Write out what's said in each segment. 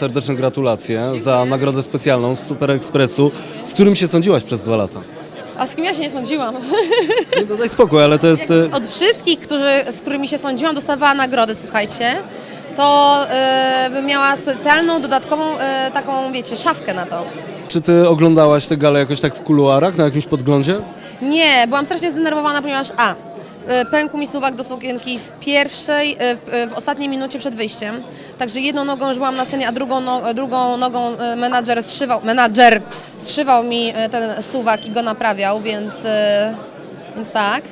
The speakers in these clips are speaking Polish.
Serdeczne gratulacje za nagrodę specjalną z Super Expressu, z którym się sądziłaś przez dwa lata. A z kim ja się nie sądziłam? Nie, no daj spokój, ale to jest... e, Od wszystkich, którzy, z którymi się sądziłam, dostawała nagrody, słuchajcie. To y, bym miała specjalną, dodatkową y, taką, wiecie, szafkę na to. Czy ty oglądałaś tę galę jakoś tak w kuluarach, na jakimś podglądzie? Nie, byłam strasznie zdenerwowana, ponieważ A. y, Pękł mi suwak do sukienki w pierwszej, w, y, w ostatniej minucie przed wyjściem. Także jedną nogą już byłam na scenie, a drugą, no, drugą nogą menadżer zszywał, menadżer zszywał mi ten suwak i go naprawiał, więc, więc tak.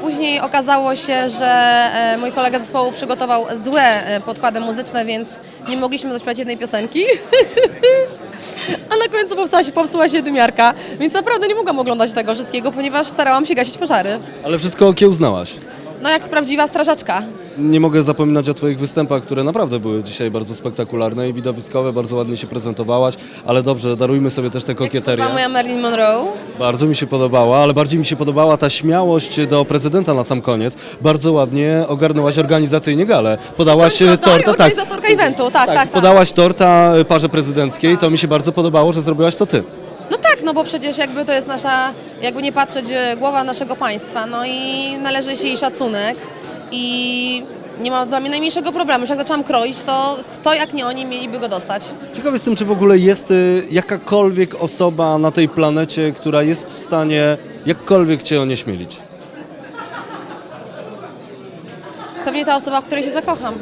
Później okazało się, że mój kolega zespołu przygotował złe podkłady muzyczne, więc nie mogliśmy zaśpiewać jednej piosenki. A na końcu popsuła się, popsuła się dymiarka, więc naprawdę nie mogłam oglądać tego wszystkiego, ponieważ starałam się gasić pożary. Ale wszystko okiełznałaś. No jak prawdziwa strażaczka. Nie mogę zapominać o Twoich występach, które naprawdę były dzisiaj bardzo spektakularne i widowiskowe, bardzo ładnie się prezentowałaś, ale dobrze, darujmy sobie też Jak się kokieterię. podoba moja Marilyn Monroe. Bardzo mi się podobała, ale bardziej mi się podobała ta śmiałość do prezydenta na sam koniec. Bardzo ładnie ogarnęłaś organizacyjnie galę. Podałaś No, tortę, tak. Organizatorka eventu, tak, tak, tak. Podałaś torta e, parze prezydenckiej, to mi się bardzo podobało, że zrobiłaś to ty. Tak, no bo przecież jakby to jest nasza, jakby nie patrzeć, e, głowa naszego państwa, no i należy się jej szacunek i nie ma dla mnie najmniejszego problemu. Już jak zaczęłam kroić, to kto jak nie oni mieliby go dostać. Ciekaw jestem, czy w ogóle jest y, jakakolwiek osoba na tej planecie, która jest w stanie jakkolwiek cię onieśmielić. Pewnie ta osoba, w której się zakocham.